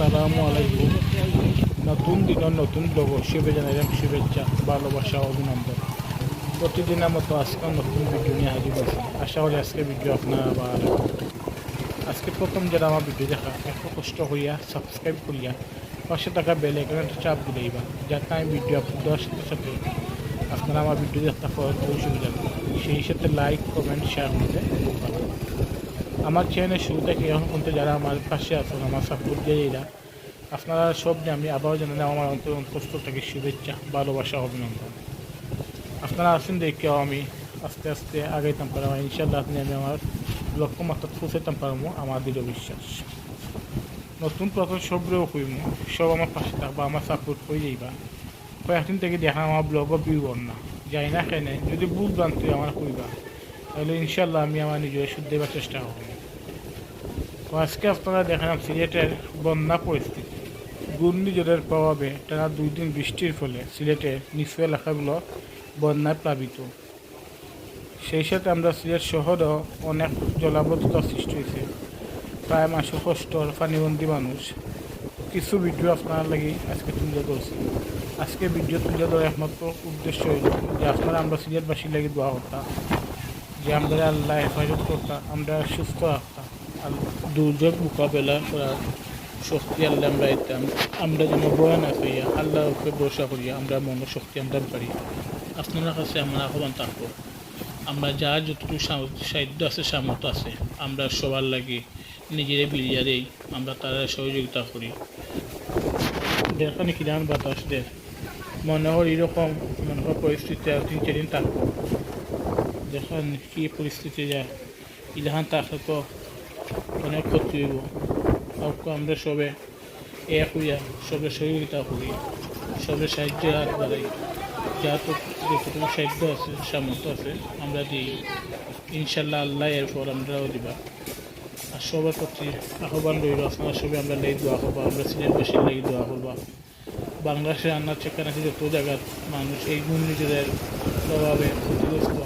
আসসালামু আলাইকুম। নতুন দিনের নতুন ব্লগ শুভে জানাইলাম শুভেচ্ছা, ভালোবাসা, অভিনন্দন। প্রতিদিনের মতো আজকে নতুন ভিডিও নিয়ে হাজির হয়েছি। আশা করি আজকে ভিডিও আপনারা লাগবে। আজকে প্রথম যারা আমার ভিডিও দেখা, একটু কষ্ট হইয়া সাবস্ক্রাইব করিয়া পাশে থাকা বেল এখানে চাপ দিলেইবা যাতে আমি ভিডিও আপলোড দেওয়ার সাথে সাথে আপনারা আমার ভিডিও দেখতে পাওয়ার সুবিধা। সেই সাথে লাইক কমেন্ট শেয়ার করতে আমার চ্যানেলের শুরু থেকে এখন পর্যন্ত যারা আমার পাশে আছেন, আমার সাপোর্ট দিয়ে আপনারা সব নিয়ে আমি আবারও জানালে আমার অন্তর অন্তস্থ থেকে শুভেচ্ছা, ভালোবাসা, অভিনন্দন। আপনারা আছেন দেখেও আমি আস্তে আস্তে আগাইতাম পারব। ইনশাল্লাহ আপনি আমি আমার লক্ষ্যমাত্রা পৌঁছাইতাম পারব, আমার দৃঢ় বিশ্বাস। নতুন প্রথম সবরেও কইম সব আমার পাশে থাকবা আমার সাপোর্ট করে যাইবা। কয়েকদিন থেকে দেখা আমার ব্লগও ভিউ না। যাই না নাই। যদি ভুল ভ্রান্তি আমার কইবা তাহলে ইনশাল্লাহ আমি আমার নিজের শুদ্ধ দেওয়ার চেষ্টা করব। আজকে আপনারা দেখালাম সিলেটের বন্যা পরিস্থিতি। ঘূর্ণিঝড়ের প্রভাবে টানা দুই দিন বৃষ্টির ফলে সিলেটের নিচু এলাকাগুলো বন্যায় প্লাবিত। সেই সাথে আমরা সিলেট শহরেও অনেক জলাবদ্ধতা সৃষ্টি হয়েছে। প্রায় মাসে কষ্টর পানিবন্দী মানুষ। কিছু ভিডিও আপনার লাগি আজকে তুলে ধরছি। আজকে ভিডিও তুলে ধরার একমাত্র উদ্দেশ্য হইল যে আপনারা আমরা সিলেটবাসীর লাগি দোয়া করতাম যে আমরা আল্লাহ হেফাজত করতাম আমরা সুস্থ রাখতাম দুর্যোগ মোকাবেলা করার শক্তি আল্লাহ আমরা দিতাম আমরা যেন বয় না আল্লাহর উপরে ভরসা করিয়া আমরা মনের শক্তি আমরা পারি। আপনার কাছে আমার আহ্বান থাকব, আমরা যা যতটুকু সাহায্য আছে, সামর্থ্য আছে, আমরা সবার লাগে নিজেরে বিলিয়া দেই, আমরা তারা সহযোগিতা করি। দেখানি কিরান বাতাস দের মনে হয় এরকম, মনে হয় পরিস্থিতি আর তিন চারদিন থাকব। দেখেন কি পরিস্থিতি যায়, ইলাহান থাকলে তো অনেক ক্ষতি হইব। কাউকে আমরা সবে এক হইয়া, সবে সহযোগিতা করি সবে সাহায্য হাত বাড়াই। যা তো যতটুকু সাহায্য আছে, সামর্থ্য আছে, আমরা দিই। ইনশাল্লাহ আল্লাহ এরপর আমরাও দিবা। আর সবার প্রতি আহ্বান রইল, আপনারা সবাই আমরা লেগে দোয়া করব, আমরা সিলেটবাসীর লেগে দোয়া করব। বাংলাদেশে আনার চেকানাচি যত জায়গার মানুষ এই ঘূর্ণিঝড়ের প্রভাবে ক্ষতিগ্রস্ত,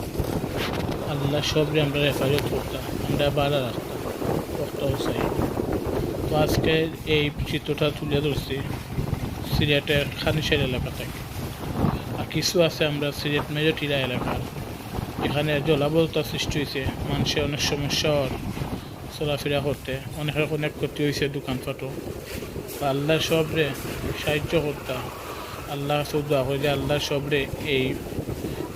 আল্লাহ সবরে আমরা হেফাজত করতাম আমরা বাড়া রাখতাম রক্তাও চাই তো আজকে এই চিত্রটা তুলে ধরছি সিলেটের খানিসার এলাকা থেকে আর কিছু আছে আমরা সিলেট মেজটিরা এলাকার। এখানে জলাবদ্ধতা সৃষ্টি হয়েছে, মানুষের অনেক সমস্যা চলাফেরা করতে অনেকের অনেক ক্ষতি হয়েছে দোকানপাটও। আল্লাহ সবরে সাহায্য করতাম আল্লাহ করি যে আল্লাহ সবরে এই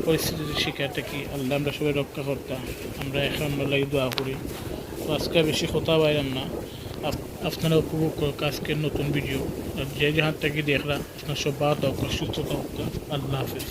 পরিস্থিতির শিকার থেকে আল্লাহ আমরা সবাই রক্ষা করতাম আমরা এখন লাগে দোয়া করি। তো আজকে বেশি কথা বাইরাম না। আপনারা উপভোগ করুক আজকের নতুন ভিডিও আর যে যেখান থেকে দেখরা, আপনার সব ভালো থাকুক, সুস্থ থাকুক। আল্লাহ হাফিজ।